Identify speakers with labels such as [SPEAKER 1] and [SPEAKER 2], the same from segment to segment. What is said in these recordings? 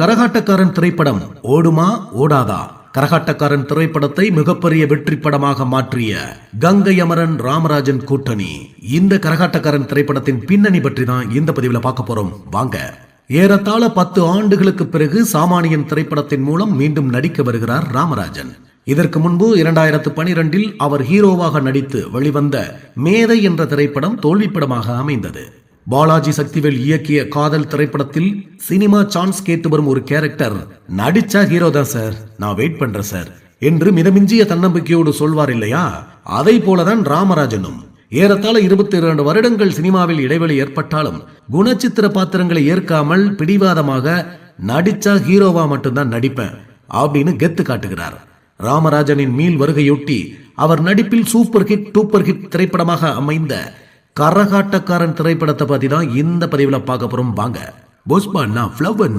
[SPEAKER 1] கரகாட்டக்காரன் திரைப்படம் ஓடுமா ஓடாதா? கரகாட்டக்காரன் திரைப்படத்தை மிகப்பெரிய வெற்றி படமாக மாற்றிய கங்கை அமரன் ராமராஜன் கூட்டணி. இந்த கரகாட்டக்காரன் திரைப்படத்தின் பின்னணி பற்றி தான் இந்த பதிவில் பார்க்க போறோம். வாங்க. ஏறத்தாழ பத்து ஆண்டுகளுக்கு பிறகு சாமானியன் திரைப்படத்தின் மூலம் மீண்டும் நடிக்க வருகிறார் ராமராஜன். இதற்கு முன்பு இரண்டாயிரத்து பனிரெண்டில் அவர் ஹீரோவாக நடித்து வெளிவந்த மேதை என்ற திரைப்படம் தோல்விப்படமாக அமைந்தது. பாலாஜி சக்திவேல் இயக்கிய காதல் திரைப்படத்தில் சினிமா சான்ஸ் கேட்டு வரும் ஒரு கேரக்டர் நடிச்சா ஹீரோ தான் சார். நான் வெயிட் பண்றேன் சார். என்று மிதமிஞ்சிய தன்னம்பிக்கையோடு சொல்வார் இல்லையா? அதை போலதான் ராமராஜனும். ஏறத்தாழ இருபத்தி இரண்டு வருடங்கள் சினிமாவில் இடைவெளி ஏற்பட்டாலும் குணச்சித்திர பாத்திரங்களை ஏற்காமல் பிடிவாதமாக நடிச்சா ஹீரோவா மட்டும்தான் நடிப்பேன் அப்படின்னு கெத்து காட்டுகிறார். ராமராஜனின் மீள் வருகையொட்டி அவர் நடிப்பில் சூப்பர் ஹிட் டூப்பர் ஹிட் திரைப்படமாக அமைந்த கரகாட்டக்காரன் திரைப்படத்தை பத்தி தான் இந்த பதிவில் பார்க்க போறோம். வாங்க. புஷ்பான்னா ஃப்ளவர்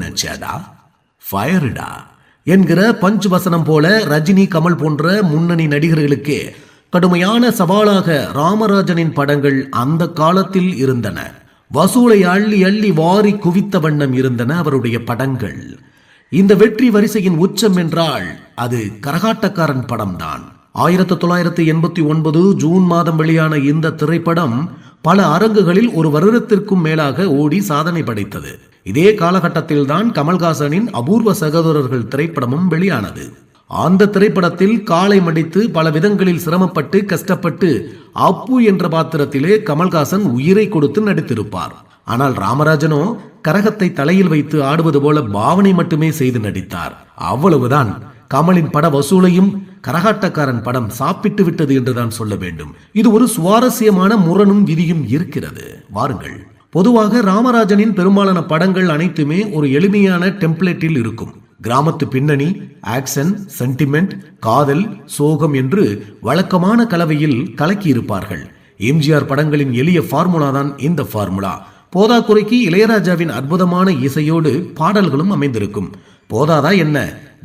[SPEAKER 1] ஃபயர்டா என்கிற பஞ்ச் வசனம் போல ரஜினி கமல் போன்ற முன்னணி நடிகர்களுக்கு கடுமையான சவாலாக ராமராஜனின் படங்கள் அந்த காலத்தில் இருந்தன. வசூலை அள்ளி அள்ளி வாரி குவித்த வண்ணம் இருந்தன அவருடைய படங்கள். இந்த வெற்றி வரிசையின் உச்சம் என்றால் அது கரகாட்டக்காரன் படம்தான். ஆயிரத்தி தொள்ளாயிரத்தி எண்பத்தி ஒன்பது ஜூன் மாதம் வெளியான இந்த திரைப்படம் பல அரங்குகளில் ஒரு வருடத்திற்கும் மேலாக ஓடி சாதனை படைத்தது. இதே காலகட்டத்தில்தான் கமல்ஹாசனின் அபூர்வ சகோதரர்கள் திரைப்படமும் வெளியானது. அந்த திரைப்படத்தில் காலை மடித்து பல விதங்களில் சிரமப்பட்டு கஷ்டப்பட்டு அப்பு என்ற பாத்திரத்திலே கமல்ஹாசன் உயிரை கொடுத்து நடித்திருப்பார். ஆனால் ராமராஜனோ கரகத்தை தலையில் வைத்து ஆடுவது போல பாவனை மட்டுமே செய்து நடித்தார். அவ்வளவுதான். கமலின் பட வசூலையும் கரகாட்டக்காரன் படம் சாப்பிட்டு விட்டது என்றுதான் சொல்ல வேண்டும். இது ஒரு சுவாரஸ்யமான முரணும் விதியும் இருக்கிறது. வாருங்கள். பொதுவாக ராமராஜனின் பெரும்பாலான படங்கள் அனைத்துமே ஒரு எளிமையான டெம்ப்ளேட்டில் இருக்கும். கிராமத்து பின்னணி ஆக்ஷன் சென்டிமெண்ட் காதல் சோகம் என்று வழக்கமான கலவையில் கலக்கி இருப்பார்கள் எம்ஜிஆர் படங்களின் எளிய ஃபார்முலா தான் இந்த ஃபார்முலா. போதாக்குறைக்கு இளையராஜாவின் அற்புதமான இசையோடு பாடல்களும் அமைந்திருக்கும். போதாதா என்ன?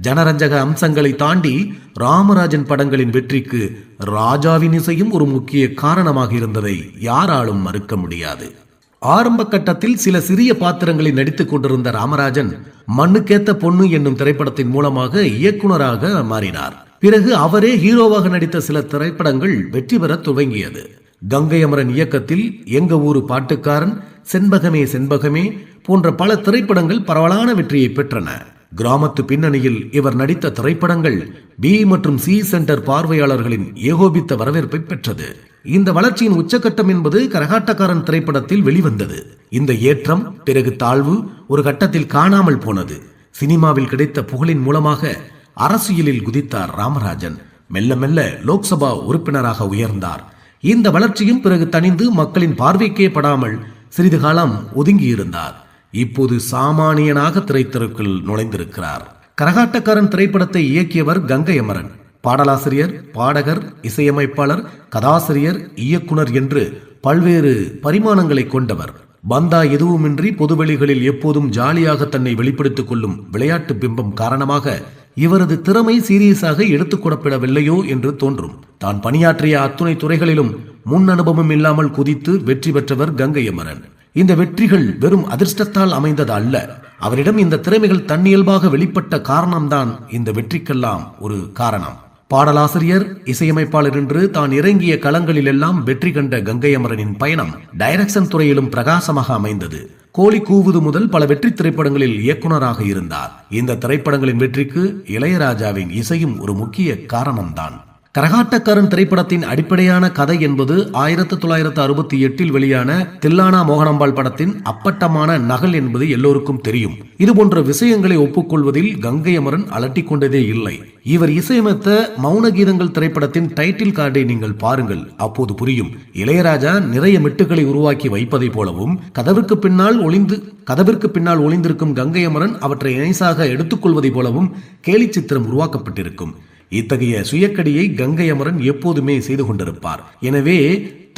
[SPEAKER 1] ஜனரஞ்சக அம்சங்களை தாண்டி ராமராஜன் படங்களின் வெற்றிக்கு ராஜாவின் இசையும் ஒரு முக்கிய காரணமாக இருந்ததை யாராலும் மறுக்க முடியாது. ஆரம்ப கட்டத்தில் சில சிறிய பாத்திரங்களை நடித்துக் கொண்டிருந்த ராமராஜன் மண்ணுக்கேத்த பொண்ணு என்னும் திரைப்படத்தின் மூலமாக இயக்குனராக மாறினார். பிறகு அவரே ஹீரோவாக நடித்த சில திரைப்படங்கள் வெற்றி பெற துவங்கியது. கங்கை அமரன் இயக்கத்தில் எங்க ஊரு பாட்டுக்காரன் செண்பகமே செண்பகமே போன்ற பல திரைப்படங்கள் பரவலான வெற்றியை பெற்றன. கிராமத்து பின்னணியில் இவர் நடித்த திரைப்படங்கள் பி மற்றும் சி சென்டர் பார்வையாளர்களின் ஏகோபித்த வரவேற்பை பெற்றது. இந்த வளர்ச்சியின் உச்சகட்டம் என்பது கரகாட்டக்காரன் திரைப்படத்தில் வெளிவந்தது. இந்த ஏற்றம் பிறகு தாழ்வு ஒரு கட்டத்தில் காணாமல் போனது. சினிமாவில் கிடைத்த புகழின் மூலமாக அரசியலில் குதித்தார் ராமராஜன். மெல்ல மெல்ல லோக்சபா உறுப்பினராக உயர்ந்தார். இந்த வளர்ச்சியும் பிறகு தணிந்து மக்களின் பார்வைக்கே படாமல் சிறிது காலம் ஒதுங்கியிருந்தார். இப்போது சாமானியனாக திரைத்திருக்கில் நுழைந்திருக்கிறார். கரகாட்டக்காரன் திரைப்படத்தை இயக்கியவர் கங்கை அமரன் பாடலாசிரியர் பாடகர் இசையமைப்பாளர் கதாசிரியர் இயக்குனர் என்று பல்வேறு பரிமாணங்களை கொண்டவர். பந்தா எதுவுமின்றி பொதுவெளிகளில் எப்போதும் ஜாலியாக தன்னை வெளிப்படுத்திக் கொள்ளும் விளையாட்டு பிம்பம் காரணமாக இவரது திறமை சீரியஸாக எடுத்துக்கொடப்படவில்லையோ என்று தோன்றும். தான் பணியாற்றிய அத்துணை துறைகளிலும் முன் அனுபவம் இல்லாமல் குதித்து வெற்றி பெற்றவர் கங்கை அமரன் இந்த வெற்றிகள் வெறும் அதிர்ஷ்டத்தால் அமைந்தது அல்ல. அவரிடம் இந்த திறமைகள் தன்னியல்பாக வெளிப்பட்ட காரணம்தான் இந்த வெற்றிக்கெல்லாம் ஒரு காரணம். பாடலாசிரியர் இசையமைப்பாளர் என்று தான் இறங்கிய களங்களிலெல்லாம் வெற்றி கண்ட கங்கை அமரனின் பயணம் டைரக்ஷன் துறையிலும் பிரகாசமாக அமைந்தது. கோழி கூவுது முதல் பல வெற்றி திரைப்படங்களில் இயக்குனராக இருந்தார். இந்த திரைப்படங்களின் வெற்றிக்கு இளையராஜாவின் இசையும் ஒரு முக்கிய காரணம்தான். கரகாட்டக்காரன் திரைப்படத்தின் அடிப்படையான கதை என்பது ஆயிரத்தி தொள்ளாயிரத்து அறுபத்தி எட்டில் வெளியான தில்லானா மோகனம்பாள் படத்தின் அப்பட்டமான நகல் என்பது எல்லோருக்கும் தெரியும். இது போன்ற விஷயங்களை ஒப்புக்கொள்வதில் கங்கை அமரன் அலட்டிக் கொண்டதே இல்லை. இவர் இசையமைத்த மௌன கீதங்கள் திரைப்படத்தின் டைட்டில் கார்டை நீங்கள் பாருங்கள். அப்போது புரியும். இளையராஜா நிறைய மெட்டுகளை உருவாக்கி வைப்பதை போலவும் கதவிற்கு பின்னால் ஒளிந்து கதவிற்கு பின்னால் ஒளிந்திருக்கும் கங்கை அமரன் அவற்றை இணைசாக எடுத்துக்கொள்வதை போலவும் கேலி சித்திரம் உருவாக்கப்பட்டிருக்கும். இத்தகைய சுயக்கடியை கங்கை அமரன் எப்போதுமே செய்து கொண்டிருப்பார். எனவே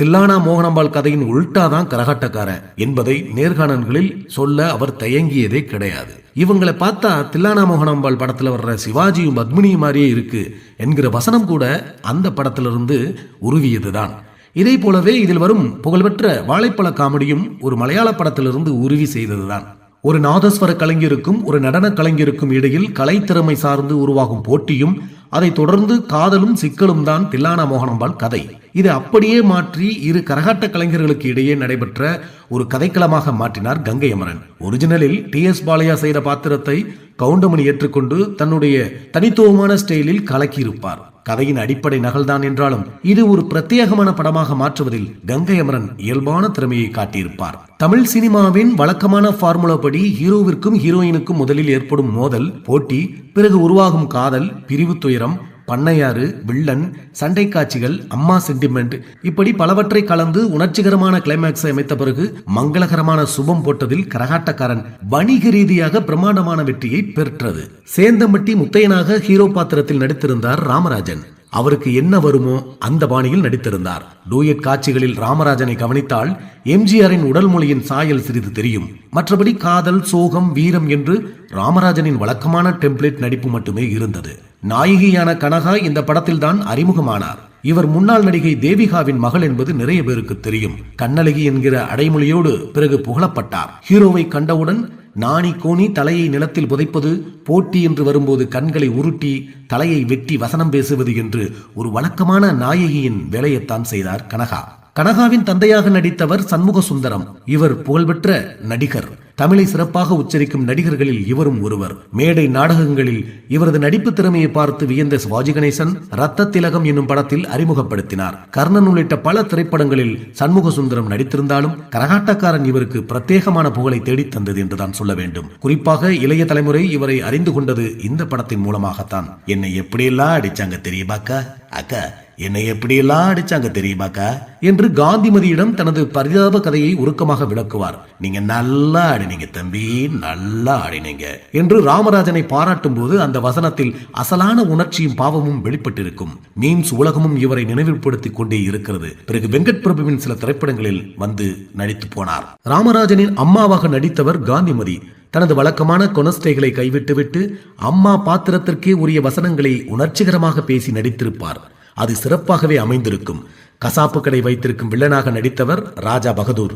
[SPEAKER 1] தில்லானா மோகனம்பாள் கதையின் உள்டாதான் கரகாட்டக்காரன் என்பதை நேர்காணல்களில் சொல்ல அவர் தயங்கியதே கிடையாது. இவங்களை பார்த்தா தில்லானா மோகனம்பாள் படத்துல வர்ற சிவாஜியும் பத்மினியும் மாதிரியே இருக்கு என்கிற வசனம் கூட அந்த படத்திலிருந்து உருவியதுதான். இதே போலவே இதில் வரும் புகழ்பெற்ற வாழைப்பழ காமெடியும் ஒரு மலையாள படத்திலிருந்து உருவி செய்ததுதான். ஒரு நாதஸ்வர கலைஞருக்கும் ஒரு நடன கலைஞருக்கும் இடையில் கலைத்திறமை சார்ந்து உருவாகும் போட்டியும் அதைத் தொடர்ந்து காதலும் சிக்கலும் தான் தில்லானா மோகனம்பாள் கதை. இதை அப்படியே மாற்றி இரு கரகாட்ட கலைஞர்களுக்கு இடையே நடைபெற்ற ஒரு கதைக்களமாக மாற்றினார் கங்கை அமரன் ஒரிஜினலில் டி எஸ் பாலையா செய்த பாத்திரத்தை கவுண்டமணி ஏற்றுக்கொண்டு தன்னுடைய தனித்துவமான ஸ்டைலில் கலக்கியிருப்பார். கதையின் அடிப்படை நகல்தான் என்றாலும் இது ஒரு பிரத்யேகமான படமாக மாற்றுவதில் கங்கை அமரன் இயல்பான திறமையை காட்டியிருப்பார். தமிழ் சினிமாவின் வழக்கமான ஃபார்முலா படி ஹீரோவிற்கும் ஹீரோயினுக்கும் முதலில் ஏற்படும் மோதல் போட்டி பிறகு உருவாகும் காதல் பிரிவு துயரம் பண்ணையாறு வில்லன் சண்டை காட்சிகள் அம்மா சென்டிமெண்ட் இப்படி பலவற்றை கலந்து உணர்ச்சிகரமான கிளைமேக்ஸை அமைத்த பிறகு மங்களகரமான சுபம் போட்டதில் கரகாட்டக்காரன் வணிக ரீதியாக பிரமாண்டமான வெற்றியை பெற்றது. சேந்தம்பட்டி முத்தையனாக ஹீரோ பாத்திரத்தில் நடித்திருந்தார் ராமராஜன். அவருக்கு என்ன வருமோ அந்த பாணியில் நடித்திருந்தார். டூயட் காட்சிகளில் ராமராஜனை கவனித்தால் எம்ஜிஆரின் உடல் மொழியின் சாயல் சிறிது தெரியும். மற்றபடி காதல் சோகம் வீரம் என்று ராமராஜனின் வழக்கமான டெம்ப்ளேட் நடிப்பு மட்டுமே இருந்தது. நாயகியான கனகா இந்த படத்தில்தான் அறிமுகமானார். இவர் முன்னாள் நடிகை தேவிகாவின் மகள் என்பது நிறைய பேருக்கு தெரியும். கண்ணழகி என்கிற அடைமொழியோடு பிறகு புகழப்பட்டார். ஹீரோவை கண்டவுடன் நாணி கோணி தலையை நிலத்தில் புதைப்பது போட்டி என்று வரும்போது கண்களை உருட்டி தலையை வெட்டி வசனம் பேசுவது என்று ஒரு வழக்கமான நாயகியின் வேலையைத்தான் செய்தார் கனகா. கனகாவின் தந்தையாக நடித்தவர் சண்முக சுந்தரம் இவர் புகழ்பெற்ற நடிகர். தமிழை சிறப்பாக உச்சரிக்கும் நடிகர்களில் இவரும் ஒருவர். மேடை நாடகங்களில் இவரது நடிப்பு திறமையை பார்த்து வியந்த சிவாஜி கணேசன் ரத்த திலகம் என்னும் படத்தில் அறிமுகப்படுத்தினார். கர்ணன் உள்ளிட்ட பல திரைப்படங்களில் சண்முக சுந்தரம் நடித்திருந்தாலும் கரகாட்டக்காரன் இவருக்கு பிரத்யேகமான புகழை தேடித் தந்தது என்றுதான் சொல்ல வேண்டும். குறிப்பாக இளைய தலைமுறை இவரை அறிந்து கொண்டது இந்த படத்தின் மூலமாகத்தான். என்னை எப்படியெல்லாம் அடிச்சாங்க தெரியுமாக்கா அக்கா என்னை எப்படியெல்லாம் அடிச்சாங்க தெரியுமாக்கா? என்று காந்திமதியிடம் தனது பரிதாப கதையை உருக்கமாக விளக்குவார். நீங்க நல்லா ஆடினீங்க தம்பி நல்லா ஆடினீங்க என்று ராமராஜனை பாராட்டும் போது அந்த வசனத்தில் அசலான உணர்ச்சியும் பாவமும் வெளிப்பட்டிருக்கும். மீம்ஸ் உலகமும் இவரை நினைவுபடுத்திக் கொண்டே இருக்கிறது. பிறகு வெங்கட் பிரபுவின் சில திரைப்படங்களில் வந்து நடித்து போனார். ராமராஜனின் அம்மாவாக நடித்தவர் காந்திமதி. தனது வழக்கமான கொனஸ்டைகளை கைவிட்டுவிட்டு அம்மா பாத்திரத்திற்கே உரிய வசனங்களை உணர்ச்சிகரமாக பேசி நடித்திருப்பார். அது சிறப்பாகவே அமைந்திருக்கும். கசாப்பு கடை வைத்திருக்கும் வில்லனாக நடித்தவர் ராஜா பகதூர்.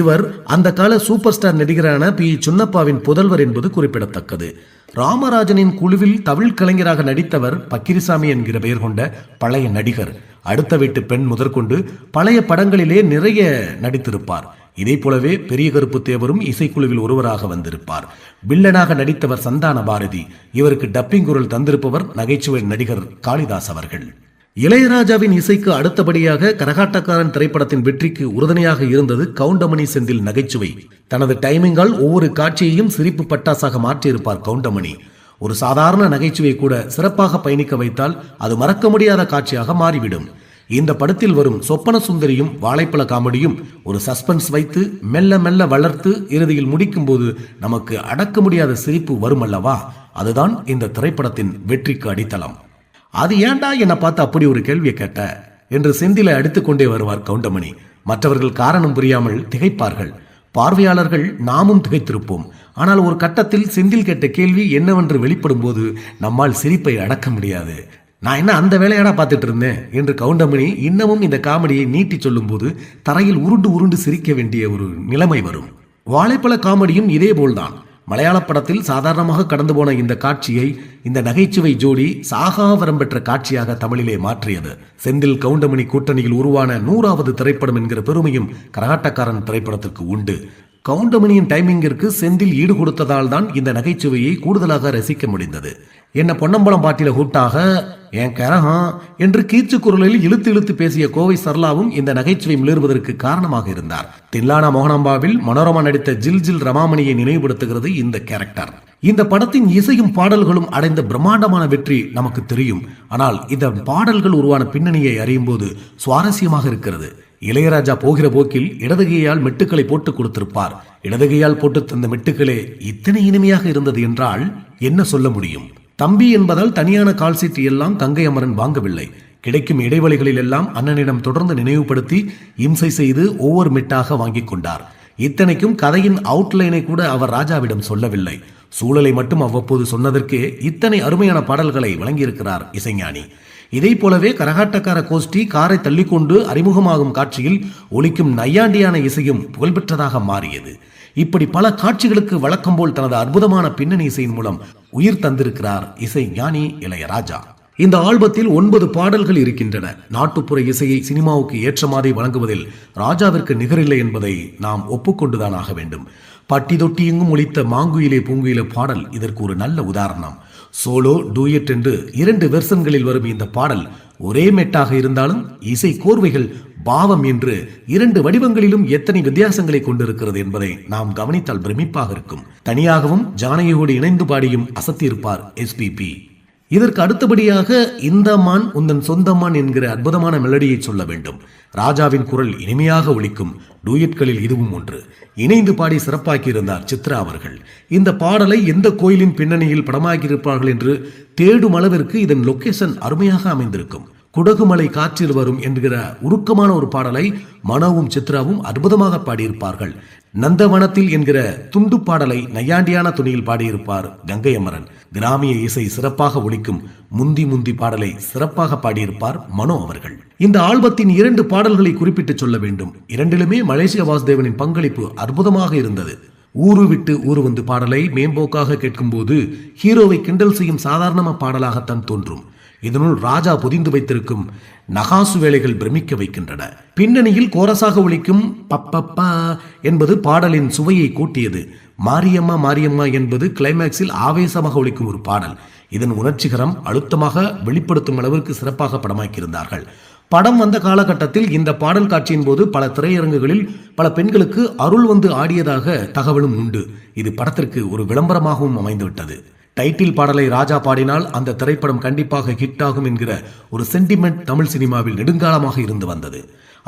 [SPEAKER 1] இவர் அந்த கால சூப்பர் ஸ்டார் நடிகரான பி. சுன்னப்பாவின் புதல்வர் என்பது குறிப்பிடத்தக்கது. ராமராஜனின் குழுவில் தமிழ் கலைஞராக நடித்தவர் பக்கிரிசாமி என்கிற பெயர் கொண்ட பழைய நடிகர். அடுத்த வீட்டு பெண் முதற்கொண்டு பழைய படங்களிலே நிறைய நடித்திருப்பார். இதே போலவே பெரிய கருப்பு தேவரும் இசைக்குழுவில் ஒருவராக வந்திருப்பார். வில்லனாக நடித்தவர் சந்தான பாரதி இவருக்கு டப்பிங் குரல் தந்திருப்பவர் நகைச்சுவை நடிகர் காளிதாஸ் அவர்கள். இளையராஜாவின் இசைக்கு அடுத்தபடியாக கரகாட்டக்காரன் திரைப்படத்தின் வெற்றிக்கு உறுதுணையாக இருந்தது கவுண்டமணி செந்தில் நகைச்சுவை. தனது டைமிங்கால் ஒவ்வொரு காட்சியையும் சிரிப்பு பட்டாசாக மாற்றியிருப்பார் கவுண்டமணி. ஒரு சாதாரண நகைச்சுவை கூட சிறப்பாக பயணிக்க வைத்தால் அது மறக்க முடியாத காட்சியாக மாறிவிடும். இந்த படத்தில் வரும் சொப்பன சுந்தரியும் வாழைப்பழ காமெடியும் ஒரு சஸ்பென்ஸ் வைத்து மெல்ல மெல்ல வளர்த்து இறுதியில் முடிக்கும் போது நமக்கு அடக்க முடியாத சிரிப்பு வரும் அல்லவா அதுதான் இந்த திரைப்படத்தின் வெற்றிக்கு அடித்தளம். அது ஏண்டா என்னை பார்த்து அப்படி ஒரு கேள்வியை கேட்ட? என்று செந்திலை அடித்துக்கொண்டே வருவார் கவுண்டமணி. மற்றவர்கள் காரணம் புரியாமல் திகைப்பார்கள். பார்வையாளர்கள் நாமும் திகைத்திருப்போம். ஆனால் ஒரு கட்டத்தில் செந்தில் கேட்ட கேள்வி என்னவென்று வெளிப்படும் போது நம்மால் சிரிப்பை அடக்க முடியாது. நான் என்ன அந்த வேலையாடா பார்த்துட்டு இருந்தேன்? என்று கவுண்டமணி இன்னமும் இந்த காமெடியை நீட்டி சொல்லும்போது தரையில் உருண்டு உருண்டு சிரிக்க வேண்டிய ஒரு நிலைமை வரும். வாழைப்பழ காமெடியும் இதே போல்தான் மலையாள படத்தில் சாதாரணமாக கடந்து போன இந்த காட்சியை இந்த நகைச்சுவை ஜோடி சாகாவரம் பெற்ற காட்சியாக தமிழிலே மாற்றியது. செந்தில் கவுண்டமணி கூட்டணியில் உருவான நூறாவது திரைப்படம் என்கிற பெருமையும் கரகாட்டக்காரன் திரைப்படத்திற்கு உண்டு. கவுண்டமணியின் டைமிங்கிற்கு செந்தில் ஈடு கொடுத்ததால் தான் இந்த நகைச்சுவையை கூடுதலாக ரசிக்க முடிந்தது. என்ன பொன்னம்பலம் பாட்டில கூட்டாக என் கரகம்? என்று கீச்சு குரலில் இழுத்து இழுத்து பேசிய கோவை சர்லாவும் இந்த நகைச்சுவை மிளறுவதற்கு காரணமாக இருந்தார். தில்லானா மோகனாம்பாவில் மனோரமா நடித்த ஜில் ஜில் ரமாமணியை நினைவுபடுத்துகிறது இந்த கேரக்டர். இந்த படத்தின் இசையும் பாடல்களும் அடைந்த பிரம்மாண்டமான வெற்றி நமக்கு தெரியும். ஆனால் இந்த பாடல்கள் உருவான பின்னணியை அறியும் போது சுவாரஸ்யமாக இருக்கிறது. இளையராஜா போகிற போக்கில் இடதுகையால் மெட்டுக்களை போட்டு கொடுத்திருப்பார். இடதுகையால் போட்டு தந்த மெட்டுக்களே இத்தனை இனிமையாக இருந்தது என்றால் என்ன சொல்ல முடியும்? தம்பி என்பதால் தனியான கால் சீட்டு எல்லாம் கங்கை அமரன் வாங்கவில்லை. கிடைக்கும் இடைவெளிகளில் எல்லாம் அண்ணனிடம் தொடர்ந்து நினைவுபடுத்தி இம்சை செய்து ஒவ்வொரு மெட்டாக வாங்கிக் கொண்டார். இத்தனைக்கும் கதையின் அவுட்லைனை கூட அவர் ராஜாவிடம் சொல்லவில்லை. சூழலை மட்டும் அவ்வப்போது சொன்னதற்கே இத்தனை அருமையான பாடல்களை வழங்கியிருக்கிறார் இசைஞானி. இதை போலவே கரகாட்டக்கார கோஷ்டி காரை தள்ளிக்கொண்டு அறிமுகமாகும் காட்சியில் ஒலிக்கும் நையாண்டியான இசையும் புகழ்பெற்றதாக மாறியது. இப்படி பல காட்சிகளுக்கு வழக்கம் போல் தனது அற்புதமான பின்னணி இசையின் மூலம் உயிர் தந்திருக்கிறார் இசை ஞானி இளையராஜா. இந்த ஆல்பத்தில் ஒன்பது பாடல்கள் இருக்கின்றன. நாட்டுப்புற இசையை சினிமாவுக்கு ஏற்ற மாதிரி வழங்குவதில் ராஜாவிற்கு நிகரில்லை என்பதை நாம் ஒப்புக்கொண்டுதான் ஆக வேண்டும். பட்டி தொட்டி எங்கும் மாங்குயிலே பூங்குயிலே பாடல் இதற்கு ஒரு நல்ல உதாரணம். சோலோ டூயட் என்று இரண்டு வெர்சன்களில் வரும் இந்த பாடல் ஒரே மெட்டாக இருந்தாலும் இசை கோர்வைகள் பாவம் என்று இரண்டு வடிவங்களிலும் எத்தனை வித்தியாசங்களை கொண்டிருக்கிறது என்பதை நாம் கவனித்தால் பிரமிப்பாக இருக்கும். தனியாகவும் ஜானகியோடு இணைந்து பாடியும் அசத்தியிருப்பார் எஸ்பிபி இதற்கு அடுத்தபடியாக இந்த மான் உந்தன் சொந்தமான் என்கிற அற்புதமான மெலடியை சொல்ல வேண்டும். ராஜாவின் குரல் இனிமையாக ஒலிக்கும் டூயட்களில் இதுவும் ஒன்று. இணைந்து பாடி சிறப்பாக்கியிருந்தார் சித்ரா அவர்கள். இந்த பாடலை எந்த கோயிலின் பின்னணியில் படமாக்கியிருப்பார்கள் என்று தேடும் அளவிற்கு இதன் லொகேஷன் அருமையாக அமைந்திருக்கும். குடகுமலை காற்றில் வரும் என்கிற உருக்கமான ஒரு பாடலை மனோவும் சித்ராவும் அற்புதமாக பாடியிருப்பார்கள். நந்தவனத்தில் என்கிற துண்டு பாடலை நையாண்டியான துணியில் பாடியிருப்பார் கங்கை அமரன் கிராமிய இசை சிறப்பாக ஒழிக்கும் முந்தி முந்தி பாடலை சிறப்பாக பாடியிருப்பார் மனோ அவர்கள். இந்த ஆல்பத்தின் இரண்டு பாடல்களை குறிப்பிட்டு சொல்ல வேண்டும். இரண்டிலுமே மலேசிய வாசுதேவனின் பங்களிப்பு அற்புதமாக இருந்தது. ஊரு விட்டு ஊரு வந்து பாடலை மேம்போக்காக கேட்கும்போது ஹீரோவை கிண்டல் செய்யும் சாதாரண பாடலாகத்தான் தோன்றும். இதனுள் ராஜா பொதிந்து வைத்திருக்கும் நகாசு வேலைகள் பிரமிக்க வைக்கின்றன. பின்னணியில் கோரசாக ஒழிக்கும் பப்பப்பா என்பது பாடலின் சுவையை கூட்டியது. மாரியம்மா மாரியம்மா என்பது கிளைமேக்ஸில் ஆவேசமாக ஒழிக்கும் ஒரு பாடல். இதன் உணர்ச்சிகரம் அழுத்தமாக வெளிப்படுத்தும் அளவிற்கு சிறப்பாக படமாக்கியிருந்தார்கள். படம் வந்த காலகட்டத்தில் இந்த பாடல் காட்சியின் போது பல திரையரங்குகளில் பல பெண்களுக்கு அருள் வந்து ஆடியதாக தகவலும் உண்டு. இது படத்திற்கு ஒரு விளம்பரமாகவும் அமைந்துவிட்டது. டைட்டில் பாடலை ராஜா பாடினால் அந்த திரைப்படம் கண்டிப்பாக ஹிட் ஆகும் என்கிற ஒரு சென்டிமெண்ட் தமிழ் சினிமாவில் நெடுங்காலமாக இருந்து வந்தது.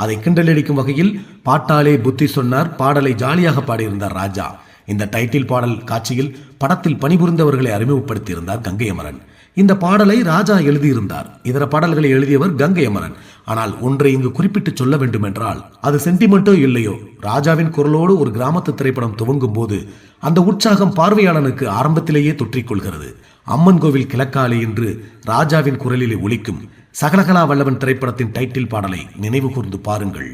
[SPEAKER 1] அதை கிண்டலடிக்கும் வகையில் பாட்டாலே புத்தி சொன்னார் பாடலை ஜாலியாக பாடியிருந்தார் ராஜா. இந்த டைட்டில் பாடல் காட்சியில் படத்தில் பணிபுரிந்தவர்களை அறிமுகப்படுத்தியிருந்தார் கங்கை அமரன் இந்த பாடலை ராஜா எழுதியிருந்தார். இதர பாடல்களை எழுதியவர் கங்கை அமரன் ஆனால் ஒன்றை இங்கு குறிப்பிட்டு சொல்ல வேண்டும் என்றால் அது சென்டிமெண்ட்டோ இல்லையோ? ராஜாவின் குரலோடு ஒரு கிராமத்து திரைப்படம் துவங்கும் போது அந்த உற்சாகம் பார்வையாளனுக்கு ஆரம்பத்திலேயே தொற்றிக்கொள்கிறது. அம்மன் கோவில் கிழக்காலே என்று ராஜாவின் குரலிலே ஒலிக்கும் சகலகலா வல்லவன் திரைப்படத்தின் டைட்டில் பாடலை நினைவு கூர்ந்து பாருங்கள்.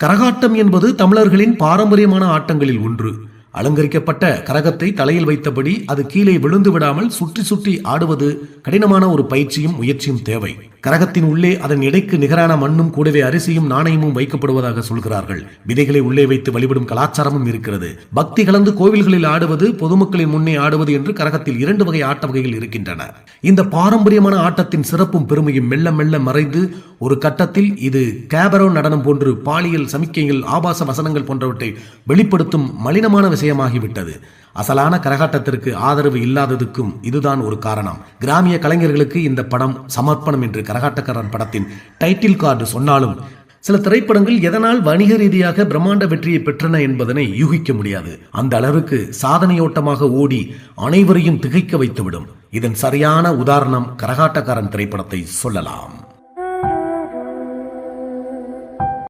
[SPEAKER 1] கரகாட்டம் என்பது தமிழர்களின் பாரம்பரியமான ஆட்டங்களில் ஒன்று. அலங்கரிக்கப்பட்ட கரகத்தை தலையில் வைத்தபடி அது கீழே விழுந்து விடாமல் சுற்றி சுற்றி ஆடுவது கடினமான ஒரு பயிற்சியும் முயற்சியும் தேவை. கரகத்தின் உள்ளே அதன் எடைக்கு நிகரான மண்ணும் கூடவே அரிசியும் நாணயமும் வைக்கப்படுவதாக சொல்கிறார்கள். விதைகளை உள்ளே வைத்து வழிபடும் கலாச்சாரமும் இருக்கிறது. பக்தி கலந்து கோவில்களில் ஆடுவது பொதுமக்களின் முன்னே ஆடுவது என்று கரகத்தில் இரண்டு வகை ஆட்ட வகைகள் இருக்கின்றன. இந்த பாரம்பரியமான ஆட்டத்தின் சிறப்பும் பெருமையும் மெல்ல மெல்ல மறைந்து ஒரு கட்டத்தில் இது கேபரோ நடனம் போன்று பாலியல் சமிக்கைகள் ஆபாச வசனங்கள் போன்றவற்றை வெளிப்படுத்தும் மலினமான விஷயமாகிவிட்டது. அசலான கரகாட்டத்திற்கு ஆதரவு இல்லாததுக்கும் இதுதான் ஒரு காரணம். கிராமிய கலைஞர்களுக்கு இந்த படம் சமர்ப்பணம் என்று கரகாட்டக்காரன் படத்தின் டைட்டில் கார்டு சொன்னாலும் சில திரைப்படங்கள் எதனால் வணிக ரீதியாக பிரம்மாண்ட வெற்றியை பெற்றன என்பதனை யூகிக்க முடியாது. அந்த அளவுக்கு சாதனையோட்டமாக ஓடி அனைவரையும் திகைக்க வைத்துவிடும். இதன் சரியான உதாரணம் கரகாட்டக்காரன் திரைப்படத்தை சொல்லலாம்.